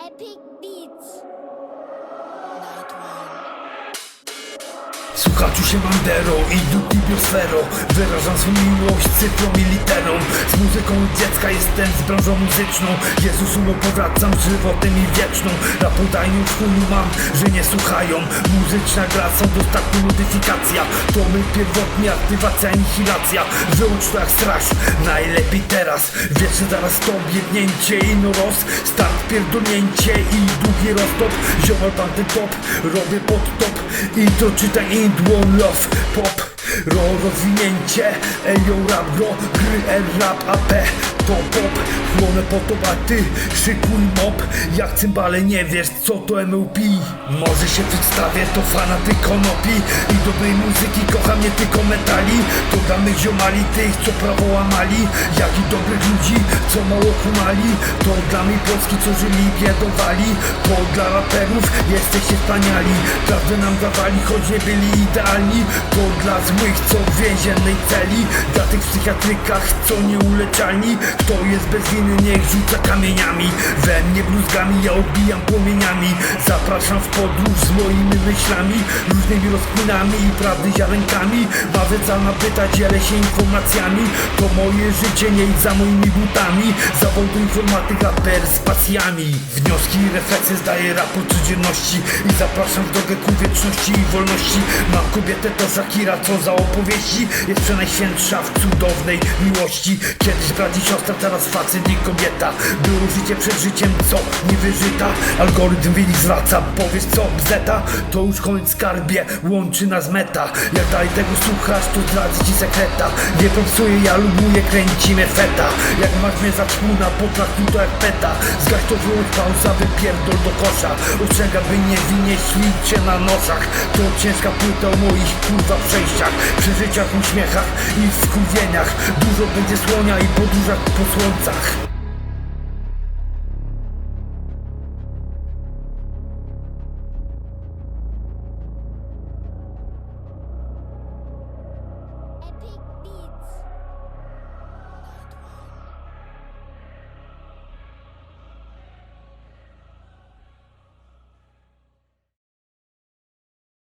Epic Beats. Słuchaczu się Mandero i dupi biosfero Wyrażam swą miłość cyfrą i literą. Z muzyką dziecka jestem z branżą muzyczną. Jezusu powracam z żywotem i wieczną. Rapodajnią w chuju mam, że nie słuchają. Muzyczna gra są dostatnia modyfikacja. To my pierwotnie aktywacja anihilacja Wyłącz to jak straż, najlepiej teraz. Wiesz, że zaraz to biegnięcie i no roz Start pierdolnięcie i długi roztop. Ziomal ten top, robię pod top Intro czytaj in one love pop Ro rozwinięcie, ejo rap gro Gry el rap AP to pop. Chłonę po to ty szykuj mop. Jak cymbale nie wiesz co to MLP Może się przedstawię to fanatyk konopi I dobrej muzyki kocham nie tylko metali. To dla mych ziomali tych co prawo łamali. Jak i dobrych ludzi co mało kumali. To dla mnie Polski co żyli biedowali. To dla raperów jesteście wspaniali. Prawdę nam dawali choć nie byli idealni. To dla złych co w więziennej celi. Dla tych w psychiatrykach co nieuleczalni Kto jest bez winy niech rzuca kamieniami. We mnie bluzgami ja odbijam płomieniami. Zapraszam w podróż z moimi myślami Różnymi rozkminami i prawdy ziarenkami. Ma wiedza nabyta dzielę się informacjami. To moje życie nie za moimi butami. Zawodu informatyka perswacjami Wnioski i refleksje zdaję raport codzienności. I zapraszam w drogę ku wieczności i wolności. Mam kobietę to Shakira, co za opowieści. Jest przenajświętsza w cudownej miłości. Kiedyś brat i siostra, teraz facet i kobieta. Było życie przed życiem, co nie wyżyta. Algorytm wynik zwraca, powiesz co, bzeta. To już koniec skarbie, łączy nas meta. Jak dalej tego słuchasz, to zdradzę ci sekreta. Nie popsuję, ja lubuję, kręci mnie feta. Jak masz mnie za czmuna, potraktuj to jak peta. Zgaś to wyłącz pauza, wypierdol do kosza. Ostrzega, by nie winie ślicie na nosach. To ciężka płyta o moich kurwa przejściach. Przeżyciach, uśmiechach i skurwieniach Dużo będzie słonia i podróżach po słońcach